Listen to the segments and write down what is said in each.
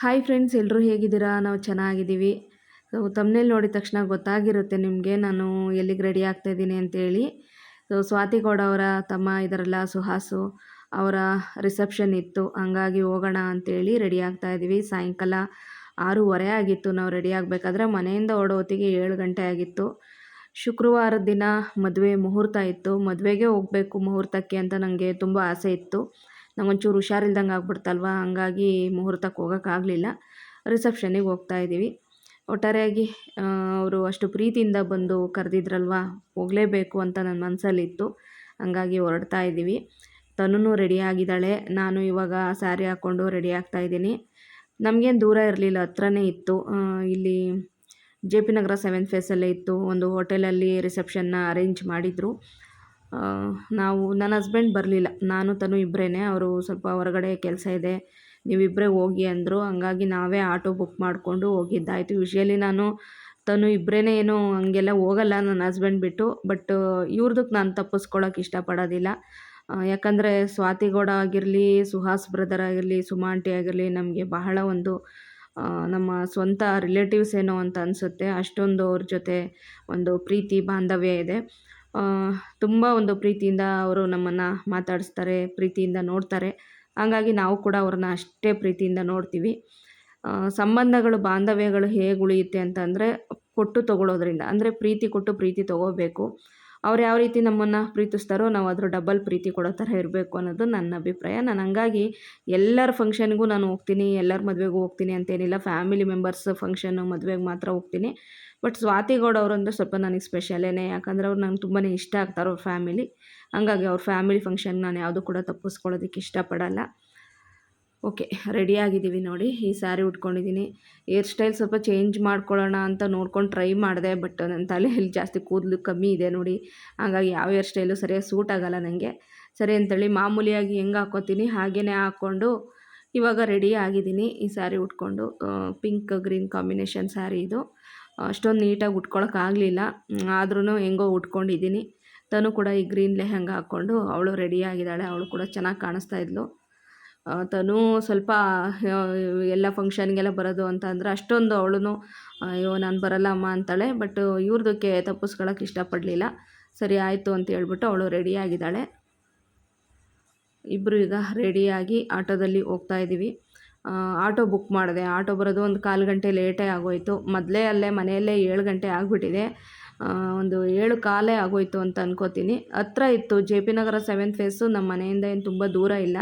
Hi friends ಎಲ್ಲರೂ ಹೇಗಿದ್ದೀರಾ? ನಾವು ಚೆನ್ನಾಗಿದ್ದೀವಿ. ಸೊ ತಮ್ಮನೇಲಿ ನೋಡಿದ ತಕ್ಷಣ ಗೊತ್ತಾಗಿರುತ್ತೆ ನಿಮಗೆ ನಾನು ಎಲ್ಲಿಗೆ ರೆಡಿ ಆಗ್ತಾಯಿದ್ದೀನಿ ಅಂತೇಳಿ. ಸೊ ಸ್ವಾತಿ ಗೌಡ ಅವರ ತಮ್ಮ ಇದರಲ್ಲ ಸುಹಾಸು ಅವರ ರಿಸೆಪ್ಷನ್ ಇತ್ತು. ಹಂಗಾಗಿ ಹೋಗೋಣ ಅಂತೇಳಿ ರೆಡಿ ಆಗ್ತಾಯಿದ್ದೀವಿ ಸಾಯಂಕಾಲ ಆರೂವರೆ ಆಗಿತ್ತು ನಾವು ರೆಡಿ ಆಗಬೇಕಾದ್ರೆ ಮನೆಯಿಂದ ಓಡೋ ಹೊತ್ತಿಗೆ ಏಳು ಗಂಟೆ ಆಗಿತ್ತು. ಶುಕ್ರವಾರದ ದಿನ ಮದುವೆ ಮುಹೂರ್ತ ಇತ್ತು. ಮದುವೆಗೆ ಹೋಗಬೇಕು ಮುಹೂರ್ತಕ್ಕೆ ಅಂತ ನನಗೆ ತುಂಬ ಆಸೆ ಇತ್ತು. ನಂಗೊಂಚೂರು ಹುಷಾರಿಲ್ದಂಗೆ ಆಗ್ಬಿಡ್ತಲ್ವ? ಹಂಗಾಗಿ ಮುಹೂರ್ತಕ್ಕೆ ಹೋಗೋಕ್ಕಾಗಲಿಲ್ಲ. ರಿಸೆಪ್ಷನಿಗೆ ಹೋಗ್ತಾ ಇದ್ದೀವಿ. ಒಟ್ಟಾರೆಯಾಗಿ ಅವರು ಅಷ್ಟು ಪ್ರೀತಿಯಿಂದ ಬಂದು ಕರೆದಿದ್ರಲ್ವ? ಹೋಗಲೇಬೇಕು ಅಂತ ನನ್ನ ಮನಸ್ಸಲ್ಲಿತ್ತು ಹಂಗಾಗಿ ಹೊರಡ್ತಾ ಇದ್ದೀವಿ. ರೆಡಿ ಆಗಿದ್ದಾಳೆ. ನಾನು ಇವಾಗ ಸ್ಯಾರಿ ಹಾಕ್ಕೊಂಡು ರೆಡಿ ಆಗ್ತಾ ಇದ್ದೀನಿ. ನಮಗೇನು ದೂರ ಇರಲಿಲ್ಲ, ಹತ್ರನೇ ಇತ್ತು. ಇಲ್ಲಿ ಜೆ ಪಿ ನಗರ ಸೆವೆಂತ್ ಫೇಸಲ್ಲೇ ಇತ್ತು. ಒಂದು ಹೋಟೆಲಲ್ಲಿ ರಿಸೆಪ್ಷನ್ನ ಅರೇಂಜ್ ಮಾಡಿದರು. ನಾವು, ನನ್ನ ಹಸ್ಬೆಂಡ್ ಬರಲಿಲ್ಲ. ನಾನು, ತನು ಇಬ್ಬರೇ ಅವರು ಸ್ವಲ್ಪ ಹೊರಗಡೆ ಕೆಲಸ ಇದೆ. ನೀವಿಬ್ಬರೇ ಹೋಗಿ ಅಂದರು. ಹಂಗಾಗಿ ನಾವೇ ಆಟೋ ಬುಕ್ ಮಾಡಿಕೊಂಡು ಹೋಗಿದ್ದಾಯಿತು. ಯೂಶ್ವಲಿ ನಾನು, ತನು ಇಬ್ಬರೇ ಏನು ಹಂಗೆಲ್ಲ ಹೋಗಲ್ಲ ನನ್ನ ಹಸ್ಬೆಂಡ್ ಬಿಟ್ಟು. ಬಟ್ ಇವ್ರದಕ್ಕೆ ನಾನು ತಪ್ಪಿಸ್ಕೊಳಕ್ಕೆ ಇಷ್ಟಪಡೋದಿಲ್ಲ. ಯಾಕಂದರೆ ಸ್ವಾತಿಗೌಡ ಆಗಿರಲಿ, ಸುಹಾಸ್ ಬ್ರದರ್ ಆಗಿರಲಿ ಸುಮಾಂಟಿ ಆಗಿರಲಿ, ನಮಗೆ ಬಹಳ ಒಂದು ನಮ್ಮ ಸ್ವಂತ ರಿಲೇಟಿವ್ಸ್ ಏನೋ ಅಂತ ಅನಿಸುತ್ತೆ. ಅಷ್ಟೊಂದು ಅವ್ರ ಜೊತೆ ಒಂದು ಪ್ರೀತಿ, ಬಾಂಧವ್ಯ ಇದೆ. ತುಂಬ ಒಂದು ಪ್ರೀತಿಯಿಂದ ಅವರು ನಮ್ಮನ್ನು ಮಾತಾಡಿಸ್ತಾರೆ, ಪ್ರೀತಿಯಿಂದ ನೋಡ್ತಾರೆ. ಹಾಗಾಗಿ ನಾವು ಕೂಡ ಅವ್ರನ್ನ ಅಷ್ಟೇ ಪ್ರೀತಿಯಿಂದ ನೋಡ್ತೀವಿ. ಸಂಬಂಧಗಳು, ಬಾಂಧವ್ಯಗಳು ಹೇಗೆ ಉಳಿಯುತ್ತೆ ಅಂತಂದರೆ ಕೊಟ್ಟು ತೊಗೊಳೋದ್ರಿಂದ, ಅಂದರೆ ಪ್ರೀತಿ ಕೊಟ್ಟು ಪ್ರೀತಿ ತೊಗೋಬೇಕು. ಅವ್ರು ಯಾವ ರೀತಿ ನಮ್ಮನ್ನು ಪ್ರೀತಿಸ್ತಾರೋ ನಾವು ಅದ್ರ ಡಬಲ್ ಪ್ರೀತಿ ಕೊಡೋ ಥರ ಇರಬೇಕು ಅನ್ನೋದು ನನ್ನ ಅಭಿಪ್ರಾಯ. ನಾನು ಹಂಗಾಗಿ ಎಲ್ಲರ ಫಂಕ್ಷನ್ಗೂ ನಾನು ಹೋಗ್ತೀನಿ, ಎಲ್ಲರ ಮದುವೆಗೂ ಹೋಗ್ತೀನಿ ಅಂತೇನಿಲ್ಲ. ಫ್ಯಾಮಿಲಿ ಮೆಂಬರ್ಸ್ ಫಂಕ್ಷನ್ನು ಮದುವೆಗೆ ಮಾತ್ರ ಹೋಗ್ತೀನಿ. ಬಟ್ ಸ್ವಾತಿ ಗೌಡ ಅವರು ಅಂದರೆ ಸ್ವಲ್ಪ ನನಗೆ ಸ್ಪೆಷಲೇ ಯಾಕಂದರೆ ಅವ್ರು ನಂಗೆ ತುಂಬಾ ಇಷ್ಟ ಆಗ್ತಾರೆ ಅವ್ರ ಫ್ಯಾಮಿಲಿ ಹಂಗಾಗಿ ಅವ್ರ ಫ್ಯಾಮಿಲಿ ಫಂಕ್ಷನ್ ನಾನು ಯಾವುದು ಕೂಡ ತಪ್ಪಿಸ್ಕೊಳ್ಳೋದಕ್ಕೆ ಇಷ್ಟಪಡಲ್ಲ. ಓಕೆ, ರೆಡಿ ಆಗಿದ್ದೀವಿ ನೋಡಿ. ಈ ಸ್ಯಾರಿ ಉಟ್ಕೊಂಡಿದ್ದೀನಿ. ಏರ್ ಸ್ಟೈಲ್ ಸ್ವಲ್ಪ ಚೇಂಜ್ ಮಾಡ್ಕೊಳ್ಳೋಣ ಅಂತ ನೋಡ್ಕೊಂಡು ಟ್ರೈ ಮಾಡಿದೆ, ಬಟ್ ನನ್ನ ತಲೆಯಲ್ಲಿ ಜಾಸ್ತಿ ಕೂದಲು ಕಮ್ಮಿ ಇದೆ ನೋಡಿ. ಹಾಗಾಗಿ ಯಾವ ಏರ್ ಸ್ಟೈಲು ಸರಿಯಾಗಿ ಸೂಟ್ ಆಗೋಲ್ಲ ನನಗೆ ಸರಿ ಅಂತೇಳಿ ಮಾಮೂಲಿಯಾಗಿ ಹೆಂಗೆ ಹಾಕ್ಕೋತೀನಿ ಹಾಗೇ ಹಾಕ್ಕೊಂಡು ಇವಾಗ ರೆಡಿ ಆಗಿದ್ದೀನಿ ಈ ಸ್ಯಾರಿ ಉಟ್ಕೊಂಡು. ಪಿಂಕ್ ಗ್ರೀನ್ ಕಾಂಬಿನೇಷನ್ ಸ್ಯಾರಿ ಇದು. ಅಷ್ಟೊಂದು ನೀಟಾಗಿ ಉಟ್ಕೊಳಕ್ಕಾಗಲಿಲ್ಲ ಆದ್ರೂ ಹೆಂಗೋ ಉಟ್ಕೊಂಡಿದ್ದೀನಿ. ತನು ಕೂಡ ಈ ಗ್ರೀನ್ ಲೆಹಂಗ ಹಾಕ್ಕೊಂಡು ಅವಳು ರೆಡಿ ಆಗಿದ್ದಾಳೆ. ಅವಳು ಕೂಡ ಚೆನ್ನಾಗಿ ಕಾಣಿಸ್ತಾ ಇದ್ಲು. ತನು ಸ್ವಲ್ಪ ಎಲ್ಲ ಫಂಕ್ಷನ್ಗೆಲ್ಲ ಬರೋದು ಅಂತ ಅಂದರೆ ಅಷ್ಟೊಂದು ಅವಳು ಅಯ್ಯೋ ನಾನು ಬರಲ್ಲ ಅಮ್ಮ ಅಂತಾಳೆ, ಬಟ್ ಇವ್ರದಕ್ಕೆ ತಪ್ಪಿಸ್ಕೊಳಕ್ಕೆ ಇಷ್ಟಪಡಲಿಲ್ಲ. ಸರಿ ಆಯಿತು ಅಂತ ಹೇಳ್ಬಿಟ್ಟು ಅವಳು ರೆಡಿಯಾಗಿದ್ದಾಳೆ ಇಬ್ಬರು ಈಗ ರೆಡಿಯಾಗಿ ಆಟೋದಲ್ಲಿ ಹೋಗ್ತಾ ಇದ್ದೀವಿ. ಆಟೋ ಬುಕ್ ಮಾಡಿದೆ. ಆಟೋ ಬರೋದು ಒಂದು ಕಾಲು ಗಂಟೆ ಲೇಟೇ ಆಗೋಯಿತು. ಮೊದಲೇ ಅಲ್ಲೇ, ಮನೆಯಲ್ಲೇ ಏಳು ಗಂಟೆ ಆಗಿಬಿಟ್ಟಿದೆ. ಒಂದು ಏಳು ಕಾಲೇ ಆಗೋಯಿತು ಅಂತ ಅನ್ಕೋತೀನಿ. ಹತ್ರ ಇತ್ತು, J P Nagar seventh phase ನಮ್ಮ ಮನೆಯಿಂದ ಏನು ತುಂಬ ದೂರ ಇಲ್ಲ.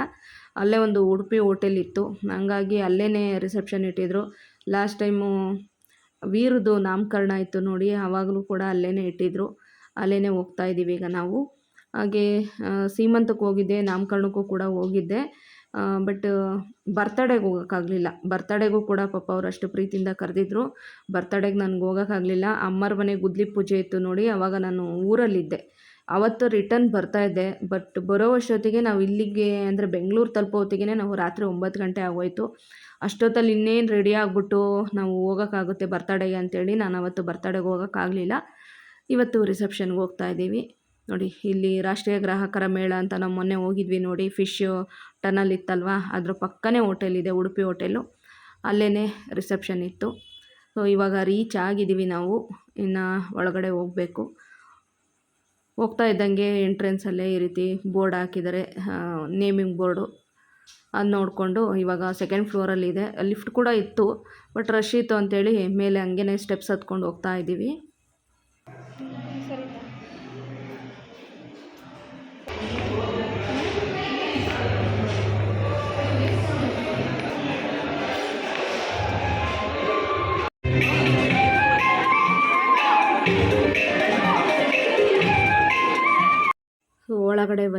ಅಲ್ಲೇ ಒಂದು ಉಡುಪಿ ಹೋಟೆಲ್ ಇತ್ತು. ಹಂಗಾಗಿ ಅಲ್ಲೇ ರಿಸೆಪ್ಷನ್ ಇಟ್ಟಿದ್ರು. ಲಾಸ್ಟ್ ಟೈಮು ವೀರದು ನಾಮಕರಣ ಇತ್ತು ನೋಡಿ ಆವಾಗಲೂ ಕೂಡ ಅಲ್ಲೇ ಇಟ್ಟಿದ್ರು. ಅಲ್ಲೇ ಹೋಗ್ತಾ ಇದ್ದೀವಿ ಈಗ ನಾವು. ಹಾಗೆ ಸೀಮಂತಕ್ಕೆ ಹೋಗಿದ್ದೆ, ನಾಮಕರಣಕ್ಕೂ ಕೂಡ ಹೋಗಿದ್ದೆ. ಬಟ್, ಬರ್ತಡೇಗೆ ಹೋಗೋಕ್ಕಾಗಲಿಲ್ಲ. ಬರ್ತಡೇಗೂ ಕೂಡ ಪಾಪ ಅವ್ರು ಅಷ್ಟು ಪ್ರೀತಿಯಿಂದ ಕರೆದಿದ್ರು. ಬರ್ತಡೇಗೆ ನನಗೆ ಹೋಗೋಕ್ಕಾಗಲಿಲ್ಲ. ಅಮ್ಮರ ಮನೆ ಗುದ್ಲಿ ಪೂಜೆ ಇತ್ತು ನೋಡಿ ಆವಾಗ ನಾನು ಊರಲ್ಲಿದ್ದೆ. ಅವತ್ತು ರಿಟರ್ನ್ ಬರ್ತಾ ಇದ್ದೆ ಬಟ್ ಬರೋ ಅಷ್ಟೊತ್ತಿಗೆ ನಾವು ಇಲ್ಲಿಗೆ ಅಂದರೆ ಬೆಂಗಳೂರು ತಲುಪೋ ಹೊತ್ತಿಗೆ ನಾವು ರಾತ್ರಿ ಒಂಬತ್ತು ಗಂಟೆ ಆಗೋಯ್ತು. ಅಷ್ಟೊತ್ತಲ್ಲಿ ಇನ್ನೇನು ರೆಡಿ ಆಗಿಬಿಟ್ಟು ನಾವು ಹೋಗೋಕ್ಕಾಗುತ್ತೆ ಬರ್ತಡೇಗೆ ಅಂತೇಳಿ ನಾನು ಅವತ್ತು ಬರ್ತಡೇಗೆ ಹೋಗೋಕ್ಕಾಗಲಿಲ್ಲ. ಇವತ್ತು ರಿಸೆಪ್ಷನ್ಗೆ ಹೋಗ್ತಾ ಇದ್ದೀವಿ. ನೋಡಿ, ಇಲ್ಲಿ ರಾಷ್ಟ್ರೀಯ ಗ್ರಾಹಕರ ಮೇಳ ಅಂತ ನಾವು ಮೊನ್ನೆ ಹೋಗಿದ್ವಿ ನೋಡಿ. ಫಿಶ್ ಟನಲ್ ಇತ್ತಲ್ವ? ಅದ್ರ ಪಕ್ಕನೇ ಹೋಟೆಲ್ ಇದೆ, ಉಡುಪಿ ಹೋಟೆಲು ಅಲ್ಲೇ ರಿಸೆಪ್ಷನ್ ಇತ್ತು. ಸೊ ಇವಾಗ ರೀಚ್ ಆಗಿದ್ದೀವಿ ನಾವು. ಇನ್ನು ಒಳಗಡೆ ಹೋಗಬೇಕು. ಹೋಗ್ತಾ ಇದ್ದಂಗೆ ಎಂಟ್ರೆನ್ಸಲ್ಲೇ ಈ ರೀತಿ ಬೋರ್ಡ್ ಹಾಕಿದ್ದಾರೆ. ನೇಮಿಂಗ್ ಬೋರ್ಡು ಅದು ನೋಡಿಕೊಂಡು ಇವಾಗ ಸೆಕೆಂಡ್ ಫ್ಲೋರಲ್ಲಿದೆ ಲಿಫ್ಟ್ ಕೂಡ ಇತ್ತು ಬಟ್ ರಶ್ ಇತ್ತು ಅಂತೇಳಿ ಮೇಲೆ ಹಂಗೆ ಸ್ಟೆಪ್ಸ್ ಹತ್ಕೊಂಡು ಹೋಗ್ತಾ ಇದ್ದೀವಿ.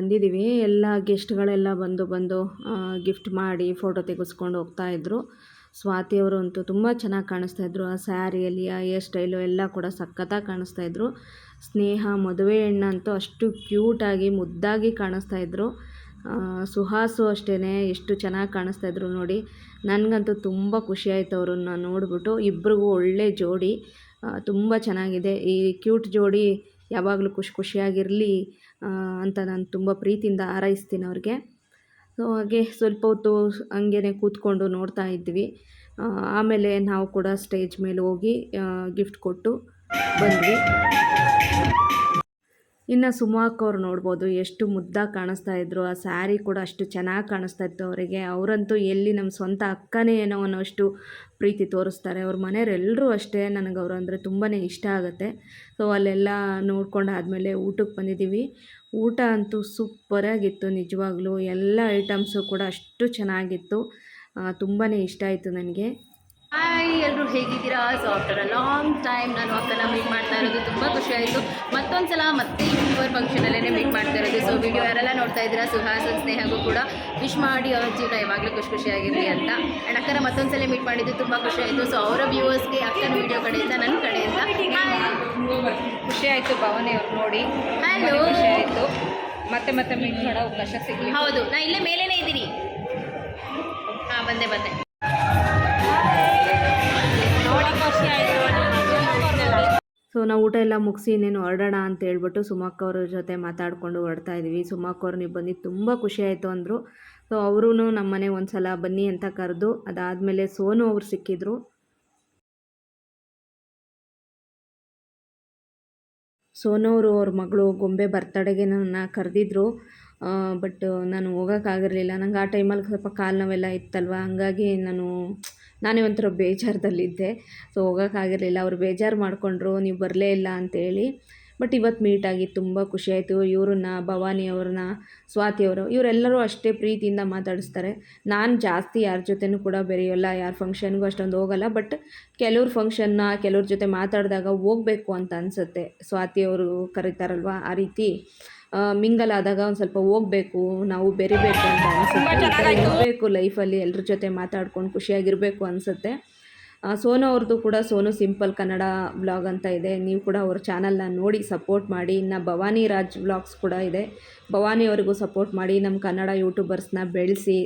ಬಂದಿದ್ದೀವಿ. ಎಲ್ಲ ಗೆಸ್ಟ್ಗಳೆಲ್ಲ ಬಂದು ಬಂದು ಗಿಫ್ಟ್ ಮಾಡಿ ಫೋಟೋ ತೆಗೆಸ್ಕೊಂಡು ಹೋಗ್ತಾಯಿದ್ರು ಸ್ವಾತಿಯವರು ಅಂತೂ ತುಂಬ ಚೆನ್ನಾಗಿ ಕಾಣಿಸ್ತಾಯಿದ್ರು ಆ ಸ್ಯಾರಿಯಲ್ಲಿ ಆ ಹೇರ್ ಸ್ಟೈಲು ಎಲ್ಲ ಕೂಡ ಸಖತ್ತಾಗಿ ಕಾಣಿಸ್ತಾಯಿದ್ರು ಸ್ನೇಹ, ಮದುವೆ ಹೆಣ್ಣಂತೂ ಅಷ್ಟು ಕ್ಯೂಟಾಗಿ ಮುದ್ದಾಗಿ ಕಾಣಿಸ್ತಾಯಿದ್ರು ಸುಹಾಸು ಅಷ್ಟೇ ಎಷ್ಟು ಚೆನ್ನಾಗಿ ಕಾಣಿಸ್ತಾಯಿದ್ರು ನೋಡಿ. ನನಗಂತೂ ತುಂಬ ಖುಷಿಯಾಯಿತು ಅವ್ರನ್ನ ನೋಡಿಬಿಟ್ಟು. ಇಬ್ರಿಗೂ ಒಳ್ಳೆ ಜೋಡಿ ತುಂಬ ಚೆನ್ನಾಗಿದೆ. ಈ ಕ್ಯೂಟ್ ಜೋಡಿ ಯಾವಾಗಲೂ ಖುಷಿ ಖುಷಿಯಾಗಿರಲಿ ಅಂತ ನಾನು ತುಂಬ ಪ್ರೀತಿಯಿಂದ ಹಾರೈಸ್ತೀನಿ ಅವ್ರಿಗೆ. ಸೊ ಹಾಗೆ ಸ್ವಲ್ಪ ಹೊತ್ತು ಹಂಗೇ ಕೂತ್ಕೊಂಡು ನೋಡ್ತಾ ಇದ್ವಿ. ಆಮೇಲೆ ನಾವು ಕೂಡ ಸ್ಟೇಜ್ ಮೇಲೆ ಹೋಗಿ ಗಿಫ್ಟ್ ಕೊಟ್ಟು ಬಂದ್ವಿ. ಇನ್ನು ಸುಮಾಕ್ ಅವ್ರು ನೋಡ್ಬೋದು ಎಷ್ಟು ಮುದ್ದಾಗಿ ಕಾಣಿಸ್ತಾ ಇದ್ರು, ಆ ಸ್ಯಾರಿ ಕೂಡ ಅಷ್ಟು ಚೆನ್ನಾಗಿ ಕಾಣಿಸ್ತಾ ಇತ್ತು ಅವರಿಗೆ. ಅವರಂತೂ ಎಲ್ಲಿ ನಮ್ಮ ಸ್ವಂತ ಅಕ್ಕನೇ ಏನೋ ಅನ್ನೋಷ್ಟು ಪ್ರೀತಿ ತೋರಿಸ್ತಾರೆ. ಅವ್ರ ಮನೆಯವರೆಲ್ಲರೂ ಅಷ್ಟೇ ನನಗೆ ಅವರು ಅಂದರೆ ತುಂಬಾ ಇಷ್ಟ ಆಗುತ್ತೆ. ಸೊ ಅಲ್ಲೆಲ್ಲ ನೋಡ್ಕೊಂಡು ಆದಮೇಲೆ ಊಟಕ್ಕೆ ಬಂದಿದ್ದೀವಿ ಊಟ ಅಂತೂ ಸೂಪರಾಗಿತ್ತು ನಿಜವಾಗ್ಲೂ. ಎಲ್ಲ ಐಟಮ್ಸು ಕೂಡ ಅಷ್ಟು ಚೆನ್ನಾಗಿತ್ತು. ತುಂಬಾ ಇಷ್ಟ ಆಯಿತು ನನಗೆ. ಹಾಯ್ ಎಲ್ಲರೂ ಹೇಗಿದ್ದೀರಾ? So after a long time ನಾನು ಅಕ್ಕನ ಮೀಟ್ ಮಾಡ್ತಾ ಇರೋದು ತುಂಬ ಖುಷಿ ಆಯಿತು. ಮತ್ತೊಂದು ಸಲ ಮತ್ತೆ ಯೂಟ್ಯೂಬರ್ ಫಂಕ್ಷನಲ್ಲೇ ಮೀಟ್ ಮಾಡ್ತಾ ಇರೋದು. ಸೊ ವಿಡಿಯೋ ಯಾರೆಲ್ಲ ನೋಡ್ತಾ ಇದ್ದೀರಾ? ಸುಹಾಸ್ ಸ್ನೇಹಗೂ ಕೂಡ ವಿಶ್ ಮಾಡಿ ಅವ್ರ ಜೀವನ ಯಾವಾಗಲೂ ಖುಷಿ ಖುಷಿಯಾಗಿರಲಿ ಅಂತ. ಆ್ಯಂಡ್ ಅಕ್ಕನ ಮತ್ತೊಂದು ಸಲ ಮೀಟ್ ಮಾಡಿದ್ದು ತುಂಬ ಖುಷಿ ಆಯಿತು. ಸೊ ಅವರ ವ್ಯೂವರ್ಸ್ಗೆ ಅಕ್ಕನ ವಿಡಿಯೋ ಕಡೆಯಿಂದ ನನ್ನ ಕಡೆಯಿಂದ. ಖುಷಿ ಆಯಿತು ಭಾವನೆ ಅವ್ರು ನೋಡಿ. ಹಲೋ ಖುಷಿ ಆಯಿತು. ಮತ್ತೆ ಮತ್ತೆ ಮೀಟ್ ಮಾಡೋ ಅವಕಾಶ ಸಿಗಲಿ. ಹೌದು. ನಾ ಇಲ್ಲೇ ಮೇಲೇನೇ ಇದ್ದೀನಿ. ಹಾಂ ಬಂದೆ ಬಂದೆ. ಸೊ ನಾವು ಊಟ ಎಲ್ಲ ಮುಗಿಸಿ ಇನ್ನೇನು ಹೊರಡೋಣ ಅಂತ ಹೇಳ್ಬಿಟ್ಟು ಸುಮಕ್ಕ ಅವ್ರ ಜೊತೆ ಮಾತಾಡಿಕೊಂಡು ಹೊರಡ್ತಾ ಇದ್ವಿ. ಸುಮಕ್ಕ ಅವ್ರು ನೀವು ಬಂದು ತುಂಬ ಖುಷಿ ಆಯಿತು ಅಂದರು. ಸೊ ಅವರೂ ನಮ್ಮ ಮನೆಗೆ ಒಂದು ಸಲ ಬನ್ನಿ ಅಂತ ಕರೆದು ಅದಾದಮೇಲೆ ಸೋನು ಅವ್ರು ಸಿಕ್ಕಿದ್ರು. ಸೋನು ಅವರು ಅವ್ರ ಮಗಳು ಗೊಂಬೆ ಬರ್ತಡೆಗೆ ನನ್ನ ಕರೆದಿದ್ರು. ಬಟ್ ನಾನು ಹೋಗೋಕ್ಕಾಗಿರಲಿಲ್ಲ. ನಂಗೆ ಆ ಟೈಮಲ್ಲಿ ಸ್ವಲ್ಪ ಕಾಲು ನೋವೆಲ್ಲ ಇತ್ತಲ್ವ? ಹಂಗಾಗಿ ನಾನು ನಾನೇ ಒಂಥರ ಬೇಜಾರದಲ್ಲಿದ್ದೆ. ಸೊ ಹೋಗೋಕ್ಕಾಗಿರಲಿಲ್ಲ. ಅವ್ರು ಬೇಜಾರು ಮಾಡಿಕೊಂಡ್ರು, ನೀವು ಬರಲೇ ಇಲ್ಲ ಅಂತೇಳಿ. ಬಟ್ ಇವತ್ತು ಮೀಟ್ ಆಗಿ ತುಂಬ ಖುಷಿಯಾಯಿತು ಇವ್ರನ್ನ, ಭವಾನಿ ಅವ್ರನ್ನ, ಸ್ವಾತಿ ಅವರು, ಇವರೆಲ್ಲರೂ ಅಷ್ಟೇ ಪ್ರೀತಿಯಿಂದ ಮಾತಾಡಿಸ್ತಾರೆ. ನಾನು ಜಾಸ್ತಿ ಯಾರ ಜೊತೆನೂ ಕೂಡ ಬೆರೆಯೋಲ್ಲ. ಯಾರ ಫಂಕ್ಷನ್ಗೂ ಅಷ್ಟೊಂದು ಹೋಗಲ್ಲ. ಬಟ್ ಕೆಲವ್ರ ಫಂಕ್ಷನ್ನ ಕೆಲವ್ರ ಜೊತೆ ಮಾತಾಡಿದಾಗ ಹೋಗಬೇಕು ಅಂತ ಅನಿಸುತ್ತೆ. ಸ್ವಾತಿ ಅವರು ಕರೀತಾರಲ್ವ ಆ ರೀತಿ? ಮಿಂಗಲ್ ಆದಾಗ ಒಂದು ಸ್ವಲ್ಪ ಹೋಗ್ಬೇಕು ನಾವು ಬೆರಿಬೇಕು ಅಂತ ಅನಿಸುತ್ತೆ. ಇರಬೇಕು ಲೈಫಲ್ಲಿ ಎಲ್ಲರ ಜೊತೆ ಮಾತಾಡ್ಕೊಂಡು ಖುಷಿಯಾಗಿರಬೇಕು ಅನಿಸುತ್ತೆ. ಸೋನು ಅವ್ರದ್ದು ಕೂಡ ಸೋನು ಸಿಂಪಲ್ ಕನ್ನಡ ಬ್ಲಾಗ್ ಅಂತ ಇದೆ. ನೀವು ಕೂಡ ಅವ್ರ ಚಾನಲ್ನ ನೋಡಿ ಸಪೋರ್ಟ್ ಮಾಡಿ. ಇನ್ನು ಭವಾನಿ ರಾಜ್ ಬ್ಲಾಗ್ಸ್ ಕೂಡ ಇದೆ. ಭವಾನಿ ಅವರಿಗೂ ಸಪೋರ್ಟ್ ಮಾಡಿ. ನಮ್ಮ ಕನ್ನಡ ಯೂಟ್ಯೂಬರ್ಸ್ನ ಬೆಳೆಸಿ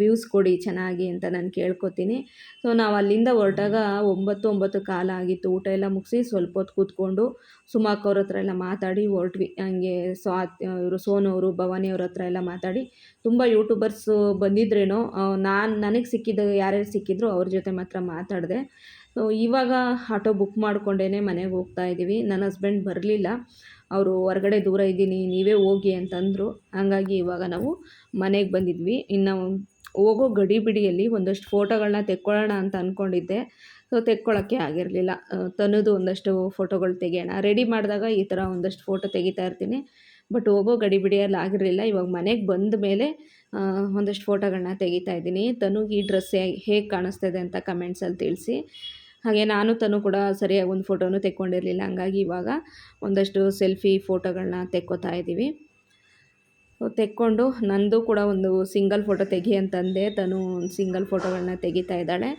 ವ್ಯೂಸ್ ಕೊಡಿ ಚೆನ್ನಾಗಿ ಅಂತ ನಾನು ಕೇಳ್ಕೊತೀನಿ. ಸೊ ನಾವು ಅಲ್ಲಿಂದ ಹೊರಟಾಗ ಒಂಬತ್ತು ಒಂಬತ್ತು ಕಾಲ ಆಗಿತ್ತು. ಊಟ ಎಲ್ಲ ಮುಗಿಸಿ ಸ್ವಲ್ಪ ಹೊತ್ತು ಕೂತ್ಕೊಂಡು ಸುಮಾಕ್ ಅವ್ರ ಹತ್ರ ಎಲ್ಲ ಮಾತಾಡಿ ಹೊರಟ್ವಿ. ಹಂಗೆ ಸ್ವಾತ್ ಇವರು ಸೋನು ಅವರು, ಭವಾನಿ ಅವ್ರ ಹತ್ರ ಎಲ್ಲ ಮಾತಾಡಿ. ತುಂಬ ಯೂಟ್ಯೂಬರ್ಸ್ ಬಂದಿದ್ರೇನೋ ನಾನು, ನನಗೆ ಸಿಕ್ಕಿದ ಯಾರ್ಯಾರು ಸಿಕ್ಕಿದ್ರು ಅವ್ರ ಜೊತೆ ಮಾತ್ರ ಮಾತಾಡಿದೆ. ಸೊ ಇವಾಗ ಆಟೋ ಬುಕ್ ಮಾಡಿಕೊಂಡೇ ಮನೆಗೆ ಹೋಗ್ತಾ ಇದ್ದೀವಿ. ನನ್ನ ಹಸ್ಬೆಂಡ್ ಬರಲಿಲ್ಲ. ಅವರು ಹೊರಗಡೆ ದೂರ ಇದ್ದೀನಿ, ನೀವೇ ಹೋಗಿ ಅಂತಂದರು. ಹಾಗಾಗಿ ಇವಾಗ ನಾವು ಮನೆಗೆ ಬಂದಿದ್ವಿ. ಇನ್ನು ಹೋಗೋ ಗಡಿ ಬಿಡಿಯಲ್ಲಿ ಒಂದಷ್ಟು ಫೋಟೋಗಳನ್ನ ತೆಕ್ಕೊಳ್ಳೋಣ ಅಂತ ಅಂದ್ಕೊಂಡಿದ್ದೆ ಸೊ ತೆಕ್ಕೊಳ್ಳೋಕ್ಕೆ ಆಗಿರಲಿಲ್ಲ. ತನ್ನದು ಒಂದಷ್ಟು ಫೋಟೋಗಳು ತೆಗೆಯೋಣ. ರೆಡಿ ಮಾಡಿದಾಗ ಈ ಥರ ಒಂದಷ್ಟು ಫೋಟೋ ತೆಗಿತಾ ಇರ್ತೀನಿ. ಬಟ್ ಹೋಗೋ ಗಡಿಬಿಡಿಯಲ್ಲಿ ಆಗಿರಲಿಲ್ಲ. ಇವಾಗ ಮನೆಗೆ ಬಂದ ಮೇಲೆ ಒಂದಷ್ಟು ಫೋಟೋಗಳನ್ನ ತೆಗಿತಾ ಇದ್ದೀನಿ. ತನುಗೆ ಈ ಡ್ರೆಸ್ ಹೇಗೆ ಕಾಣಿಸ್ತಾ ಇದೆ ಅಂತ ಕಮೆಂಟ್ಸಲ್ಲಿ ತಿಳಿಸಿ. ಹಾಗೆ ನಾನು ತನು ಕೂಡ ಸರಿಯಾಗಿ ಒಂದು ಫೋಟೋನು ತೆಕ್ಕೊಂಡಿರಲಿಲ್ಲ. ಹಂಗಾಗಿ ಇವಾಗ ಒಂದಷ್ಟು ಸೆಲ್ಫಿ ಫೋಟೋಗಳನ್ನ ತೆಕ್ಕೋತಾ ಇದ್ದೀವಿ. ತೆಕ್ಕೊಂಡು ನಂದು ಕೂಡ ಒಂದು ಸಿಂಗಲ್ ಫೋಟೋ ತೆಗಿ ಅಂತಂದೆ. ತನು ಸಿಂಗಲ್ ಫೋಟೋಗಳನ್ನ ತೆಗಿತಾ ಇದ್ದಾಳೆ.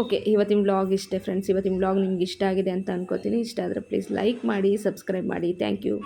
ಓಕೆ, ಇವತ್ತಿನ ಬ್ಲಾಗ್ ಇಷ್ಟೇ ಫ್ರೆಂಡ್ಸ್ ಇವತ್ತಿನ ಬ್ಲಾಗ್ ನಿಮ್ಗೆ ಇಷ್ಟ ಆಗಿದೆ ಅಂತ ಅನ್ಕೋತೀನಿ. ಇಷ್ಟ ಆದರೆ ಪ್ಲೀಸ್ ಲೈಕ್ ಮಾಡಿ ಸಬ್ಸ್ಕ್ರೈಬ್ ಮಾಡಿ. Thank you